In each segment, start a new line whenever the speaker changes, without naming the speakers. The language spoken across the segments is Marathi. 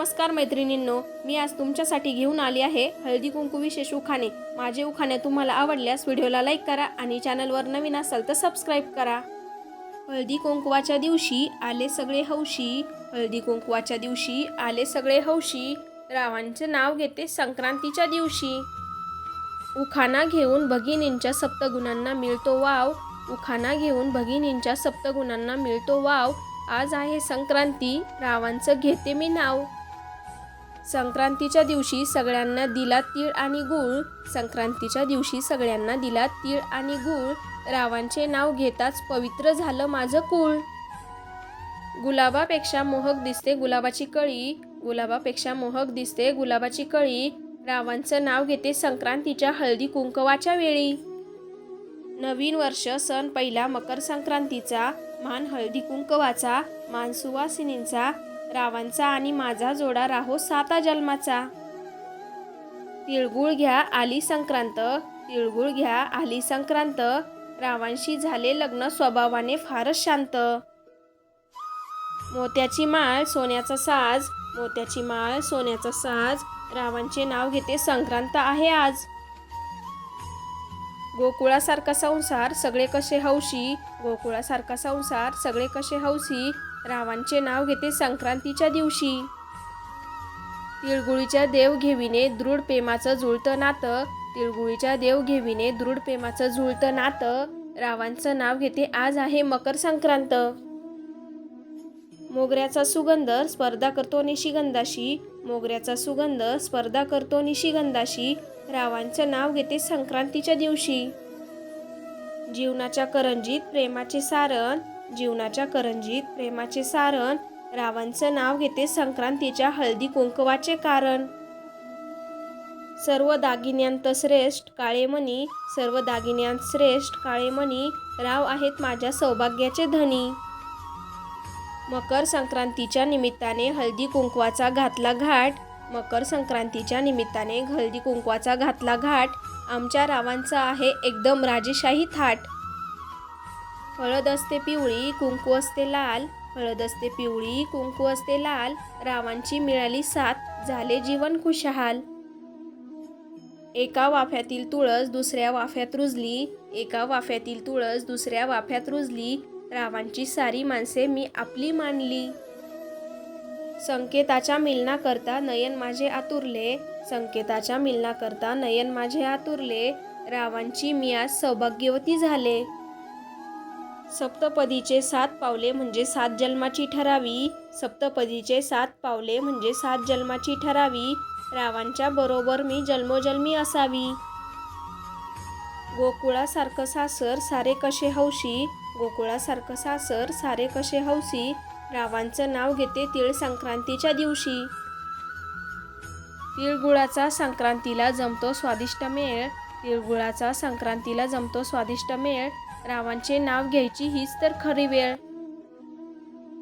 नमस्कार मैत्रिणींनो मी आज तुमच्यासाठी घेऊन आली आहे हळदी कुंकू विशेष उखाणे. माझे उखाणे तुम्हाला आवडल्यास व्हिडिओला लाईक करा आणि चॅनलवर नवीन असाल तर सबस्क्राईब करा. हळदी कुंकवाच्या दिवशी आले सगळे हौशी. हळदी कुंकवाच्या दिवशी आले सगळे हौशी. रावांचे नाव घेते संक्रांतीच्या दिवशी. उखाणा घेऊन भगिनींच्या सप्तगुणांना मिळतो वाव. उखाणा घेऊन भगिनींच्या सप्तगुणांना मिळतो वाव. आज आहे संक्रांती. रावांचं घेते मी नाव. संक्रांतीच्या दिवशी सगळ्यांना दिला तीळ आणि गूळ. संक्रांतीच्या दिवशी सगळ्यांना दिला तीळ आणि गूळ. रावांचे नाव घेताच पवित्र झालं माझं कुळ. गुलाबापेक्षा मोहक दिसते गुलाबाची कळी. गुलाबापेक्षा मोहक दिसते गुलाबाची कळी. रावांचं नाव घेते संक्रांतीच्या हळदी कुंकवाच्या वेळी. नवीन वर्ष सण पहिला मकर संक्रांतीचा. मान हळदी कुंकवाचा. मान सुवासिनींचा. रावांचा आणि माझा जोडा राहो साता जन्माचा. तिळगुळ घ्या आली संक्रांत तिळगुळ घ्या आली संक्रांत रावांशी झाले लग्न स्वभावाने फारच शांत. मोत्याची माळ सोन्याचा साज मोत्याची माळ सोन्याचा साज रावांचे नाव घेते संक्रांत आहे आज. गोकुळासारखा संसार सगळे कसे हौशी गोकुळासारखा संसार सगळे कसे हौशी रावांचे नाव घेते संक्रांतीच्या दिवशी. तिळगुळीच्या देवघेवीने दृढ प्रेमाचं जुळतं नातं. तिळगुळीच्या देवघेवीने दृढ प्रेमाचं जुळतं नातं. रावांचं नाव घेते आज आहे मकर संक्रांत. मोगऱ्याचा सुगंध स्पर्धा करतो निशिगंधाशी. मोगऱ्याचा सुगंध स्पर्धा करतो निशिगंधाशी. रावांचं नाव घेते संक्रांतीच्या दिवशी. जीवनाच्या करंजीत प्रेमाचे सारण. जीवनाच्या करंजीत प्रेमाचे सारण रावांचं नाव घेते संक्रांतीच्या हळदी कुंकवाचे कारण. सर्व दागिन्यांत श्रेष्ठ काळेमणी सर्व दागिन्यांत श्रेष्ठ काळेमणी राव आहेत माझ्या सौभाग्याचे धनी. मकर संक्रांतीच्या निमित्ताने हळदी कुंकवाचा घातला घाट मकर संक्रांतीच्या निमित्ताने हळदी कुंकवाचा घातला घाट आमच्या रावांचा आहे एकदम राजेशाही थाट. हळद असते पिवळी कुंकू असते लाल. हळद असते पिवळी कुंकू असते लाल. रावांची मिळाली साथ झाले जीवन खुशहाल. एका वाफ्यातील तुळस दुसऱ्या वाफ्यात रुजली. एका वाफ्यातील तुळस दुसऱ्या वाफ्यात रुजली. रावांची सारी माणसे मी आपली मानली. संकेताच्या मिलनाकरता नयन माझे आतुरले. संकेताच्या मिलनाकरता नयन माझे आतुरले. रावांची मी आज सौभाग्यवती झाले. सप्तपदीचे सात पावले म्हणजे सात जन्माची ठरावी. सप्तपदीचे सात पावले म्हणजे सात जन्माची ठरावी. रावांच्या बरोबर मी जन्मोजन्मी असावी. गोकुळासारखं सासर सारे कसे हौशी? गोकुळासारखं सासर सारे कसे हौशी? रावांचं नाव घेते तिळ संक्रांतीच्या दिवशी. तिळगुळाचा संक्रांतीला जमतो स्वादिष्ट मेळ. तिळगुळाचा संक्रांतीला जमतो स्वादिष्ट मेळ. रावांचे नाव घ्यायची हीच तर खरी वेळ.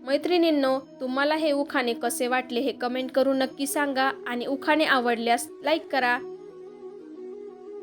मैत्रिणींनो तुम्हाला हे उखाणे कसे वाटले हे कमेंट करून नक्की सांगा आणि उखाणे आवडल्यास लाईक करा.